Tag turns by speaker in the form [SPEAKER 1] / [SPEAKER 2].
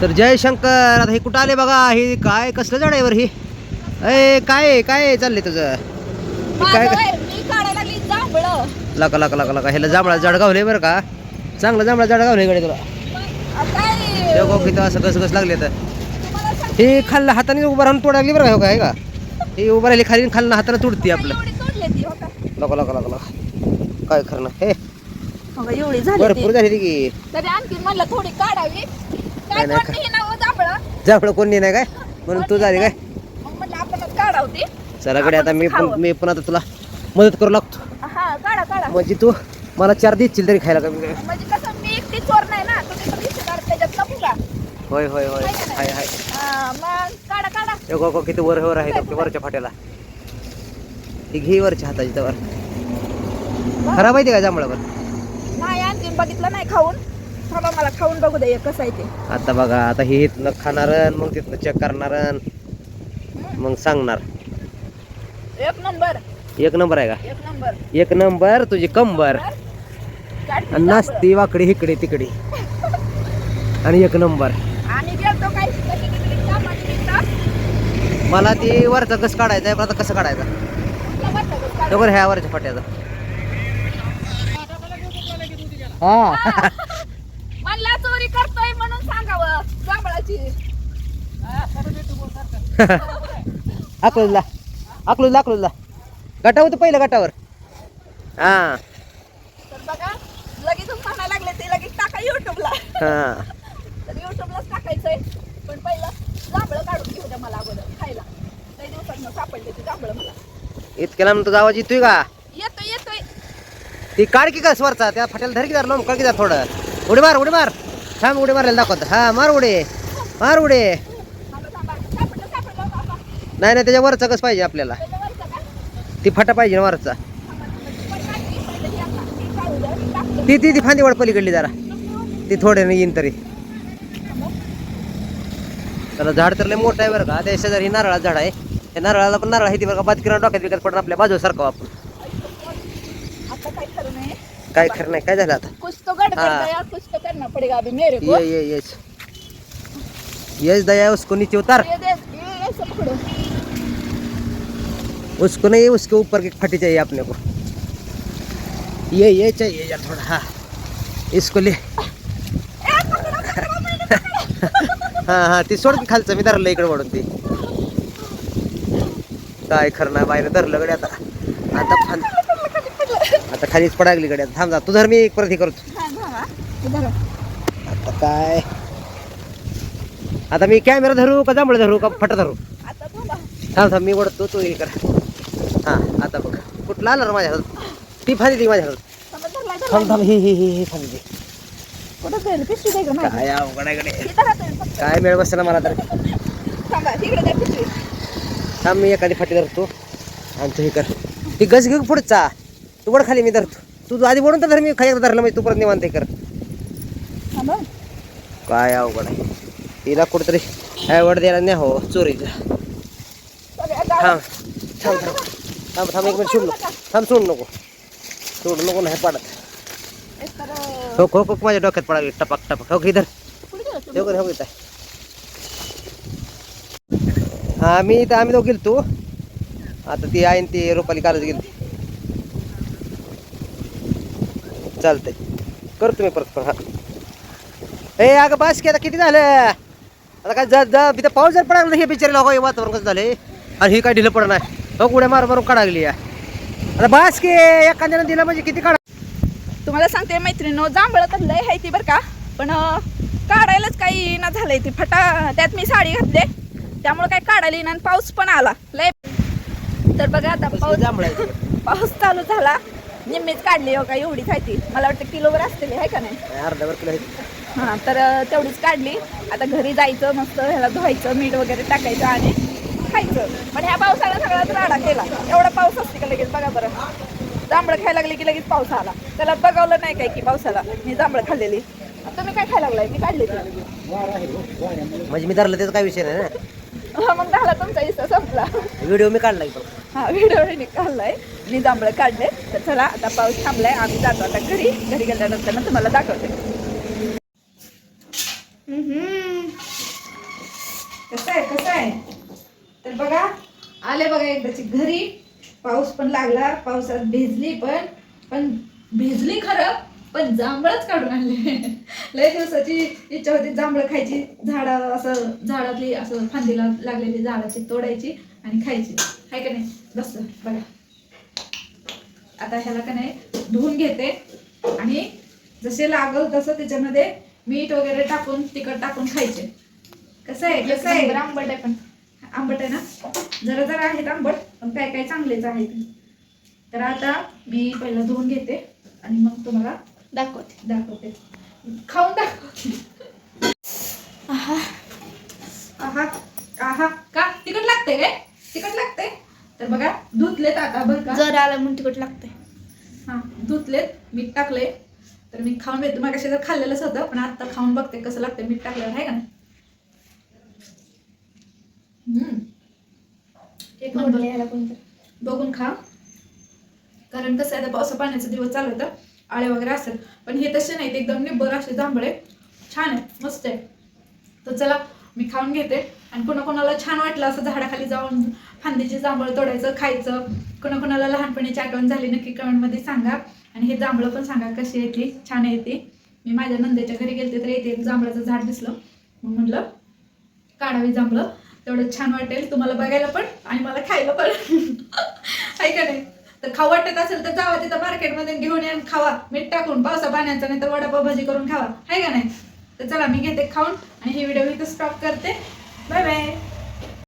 [SPEAKER 1] तर जय शंकर आता हे कुठं आले बघा? हे काय कसलं झाड आहे ही? अय काय? काय चाललंय तुझं. काय लका लका लका लका. ह्याला जांभळा झाड गावले बरं का? चांगलं जांभळा झाड गावले कडे तुला. किती असं कसं कसं लागले तर. हे खाल्लं हाताने उभं राहून तोडागली बरं का हो काय का? हे उभं राहिली खाली खाल्लं हाताने तुडती आपलं.
[SPEAKER 2] हो?
[SPEAKER 1] लका लका लका लका. काय खरं ना? हे. भरपूर. झाली ती की.
[SPEAKER 2] तरी आणखी म्हणलं थोडी काढावी. काय
[SPEAKER 1] नाही, नाही,
[SPEAKER 2] कोणी जांभळं?
[SPEAKER 1] नाही काय? म्हणून तू झाली काय?
[SPEAKER 2] मग म्हणलं आपणच काढावती
[SPEAKER 1] चला कडे आता मी पण. मी पण आता तुला मदत करू लागतो.
[SPEAKER 2] हा
[SPEAKER 1] म्हणजे तू मला चार देशील तरी खायला कमी.
[SPEAKER 2] म्हणजे पण का?
[SPEAKER 1] होय होय होय.
[SPEAKER 2] हाय का
[SPEAKER 1] हाय गो किती वर वर आहे ते वरच्या फाट्याला. ही घे वरच्या हाताची तवर. खराब आहे ते का जांभळावर?
[SPEAKER 2] नाही आणखी बघितलं नाही खाऊन. थांबा मला खाऊन बघू दे कसं आहे ते.
[SPEAKER 1] आता बघा आता हे इथनं खाणार मग तिथनं चेक करणार मग सांगणार.
[SPEAKER 2] एक नंबर.
[SPEAKER 1] एक नंबर आहे का?
[SPEAKER 2] एक नंबर.
[SPEAKER 1] एक नंबर तुझी कंबर. आणि नाचती वाकडी इकडे तिकडे. आणि एक नंबर.
[SPEAKER 2] आणि गेलतो काय? कशी तिकडे कामाची निघता
[SPEAKER 1] मला ती वरचा कस काढायचा आहे पण आता कसं काढायचा?
[SPEAKER 2] कुठला
[SPEAKER 1] ह्या वरच्या फाट्याचा. हा.
[SPEAKER 2] चोरी करतोय म्हणून सांगावं जांभळाची.
[SPEAKER 1] अकलूजला अकलूजला अकलूजला गटावर होतं पहिलं गटावर. हा.
[SPEAKER 2] तर बघा लगेच म्हणायला लागले ते लगेच टाका युट्यूबला
[SPEAKER 1] हा.
[SPEAKER 2] तर युट्यूबलाच टाकायचंय. पण पहिलं जांभळं काढून घेऊ द्या मला अगोदर खायला. लई दिवसात सापडले ते जांभळं मला.
[SPEAKER 1] इतक्या लांब तुझा आवाज येतोय का?
[SPEAKER 2] येतोय येतोय.
[SPEAKER 1] ती काढ की का स्वरचा त्या फाट्याला धर की काढ की जरा थोडं. उडी मार उडी मार. थांब उडी मारायला दाखवत. हा मार उडी. मार उडी. नाही नाही त्याच्या वरचा कस पाहिजे आपल्याला. ती फाटा पाहिजे ना वरचा.
[SPEAKER 2] ती ती ती
[SPEAKER 1] फांदी वड पलीकडली जरा. ती थोड्याने येईन तरी. त्याला झाड तर लय मोठं आहे बरं का. त्या शेजारी नारळाचं झाड आहे. त्या नारळाला पण नारळ आहे ती बरं का बातकिरा डोक्यात विकत पडून आपल्या बाजू सारखं आपण.
[SPEAKER 2] आता काय खरं नाही.
[SPEAKER 1] काय खरं नाही काय झालं आता?
[SPEAKER 2] पड़ेगा अभी मेरे को।
[SPEAKER 1] ये ये यस यस दया उसको नीचे उतार।
[SPEAKER 2] ये देख ये ये सब पकड़ो।
[SPEAKER 1] उसको नहीं उसके ऊपर की फटी चाहिए अपने को। ये ये चाहिए यार थोड़ा हाँ। इसको ले। हाँ हाँ ती सोड की खालचं मी धरलं इकडे वळून ती। काय खरं नाही बाहेर धरलं गड्या आता. आता फान आता खालीच पडागली गड्या. थांब जा तू धर मी एक परत करतो. आता काय? आता मी कॅमेरा धरू का जांभळ धरू का फटा धरू?
[SPEAKER 2] आता थांबा
[SPEAKER 1] थांब थांब मी वडतो तू हे कर. हां आता बघ. कुठला आला रे माझ्या हातात? ती फांदी ती माझ्या हातात.
[SPEAKER 2] थांबा धरला धरला
[SPEAKER 1] थांब थांब ही ही ही ही फांदी ती
[SPEAKER 2] कुठं जाईल? पिशवी दे गं माझी.
[SPEAKER 1] काय अवघड आहे गड्या.
[SPEAKER 2] इथं राहतोय. फक्त.
[SPEAKER 1] काय मिळ बसला मला तर.
[SPEAKER 2] थांबा तिकडे द्या पिशवी.
[SPEAKER 1] थांब मी एखादी फाटी धरतो. आणि तू हे कर. ती गज घेऊ पुढचा तू वड खाली मी धरतो. तू आधी वडून तर धर मी खाली एकदा धरलं म्हणजे तू परत निवांत हे कर. काय अवघड आहे. तिला कुठेतरी वड द्यायला नाही हो चोरीचा थांब थांब थांब. थांब थांब एक मिनिट सोड नको. थांब सोड नको. सोड नको नाही पडत. हो हो माझ्या डोक्यात पडावी. टपक टपक. हो इधर.
[SPEAKER 2] गेलं?
[SPEAKER 1] हो हो इथं. हा मी इथं आम्ही दोघं गेलतो. आता ती आहे ती रुपाली कालच गेलती. चालतंय. करतो मी परत पण हा. ए अगं बस की आता किती झालं? आता काय जा जा तिथं पाऊस जर पडायला नाही, हे बिचारे लोक हे वातावरण कसं झाले आणि ही काय ढिलं पडणार हो उड्या मार मारून काढागली आता बस की एखाद्यानं दिलं म्हणजे किती काढा
[SPEAKER 2] तुम्हाला सांगते मैत्रिणी जांभळं तर लय आहे ती बरं का. पण काढायलाच काही ना झालंय ती. फटा त्यात मी साडी घातले. त्यामुळे काही काढायला आणि पाऊस पण आला. लय तर बघा आता पाऊस पाऊस चालू झाला. निम्मीच काढली हो का? एवढीच आहे ती. मला वाटतं किलोवर असतील आहे का नाही?
[SPEAKER 1] अर्ध्यावर किलो.
[SPEAKER 2] हां तर तेवढीच काढली. आता घरी जायचं मस्त ह्याला धुवायचं मीठ वगैरे टाकायचं आणि खायचं. पण ह्या पावसाला सगळ्यात राडा केला. एवढा पाऊस असते का लगेच? बघा बरं. जांभळं खायला लागली की लगेच पाऊस आला. त्याला बघावलं नाही काय की पावसाला. मी जांभळं खाल्लेली. तुम्ही काय खायला लागलाय? मी काढली ती.
[SPEAKER 1] म्हणजे मी धरलं त्याचा काय विषय नाही ना?
[SPEAKER 2] हा, मग झाला तुमचा इस्ता संपला.
[SPEAKER 1] व्हिडिओ मी काढला की पण
[SPEAKER 2] हा व्हिडिओ काढलाय. मी जांभळं काढले. तर चला आता पाऊस थांबलाय. आम्ही जातो आता घरी. घरी गेल्यानंतर तुम्हाला दाखवते. कसं आहे कसं आहे? तर बघा आले बघा एकदाची घरी. पाऊस पण लागला पावसात भिजली पण. पण भिजली खरं पण जांभळच काढून आणले. लय दिवसाची इच्छा होती जांभळं खायची. झाडं असं झाडातली असं फांदीला लागलेली झाडाची तोडायची आणि खायची. आहे का नाही? बस बघा. आता ह्याला का नाही धुवून घेते. आणि जसे लागल तसं त्याच्यामध्ये मीठ वगैरे टाकून तिखट टाकून खायचे. कसं आहे कसं आहे?
[SPEAKER 3] आंबट आहे पण.
[SPEAKER 2] आंबट आहे ना? जरा जरा आहेत आंबट पण काय काय चांगलेच आहेत. तर आता मी पहिलं धुवून घेते आणि मग तुम्हाला
[SPEAKER 3] दाखवते.
[SPEAKER 2] दाखवते. खाऊन दाखवते.
[SPEAKER 3] आहा.
[SPEAKER 2] आहा आहा. का? तिखट लागते काय? तिखट लागते तर बघा धुतलेत आता बरं का?
[SPEAKER 3] जर आलं म्हणून तिकट लागते
[SPEAKER 2] हा धुतलेत मीठ टाकले तर मी खाऊन घेते मग तर खाल्लेलंच होतं पण आता खाऊन बघते कसं लागतं मीठ टाकल्यावर आहे का. एक नंबर. बघून खा. कारण कसं आहे आता पावसा पाण्याचा दिवस चालू होता आळे वगैरे असेल. पण हे तसे नाहीत एकदम निब्बर असे जांभळे. छान आहे मस्त आहे तर चला मी खाऊन घेते. आणि कोणाकोणाला छान वाटलं असं झाडाखाली जाऊन फांदीचे जांभळं तोडायचं खायचं कोणाकोणाला लहानपणीची आठवण झाली नक्की कमेंटमध्ये सांगा. आणि हे जांभळं पण सांगा कशी आहे ती? छान आहे ती. मी माझ्या नंदेच्या घरी गेलते तर इथे एक जांभळाचं झाड दिसलं. मग म्हटलं काढावी जांभळं. तेवढं छान वाटेल तुम्हाला बघायला पण आणि मला खायला पण. आहे का नाही? तर खाऊ वाटत असेल तर जावा तिथं मार्केटमध्ये घेऊन या खावा. मीठ टाकून पावसा पाण्याचा नाही तर वडापाव भाजी करून खावा. आहे का नाही? तर चला मी घेते खाऊन आणि हे व्हिडिओ इथं स्टॉप करते. Bye bye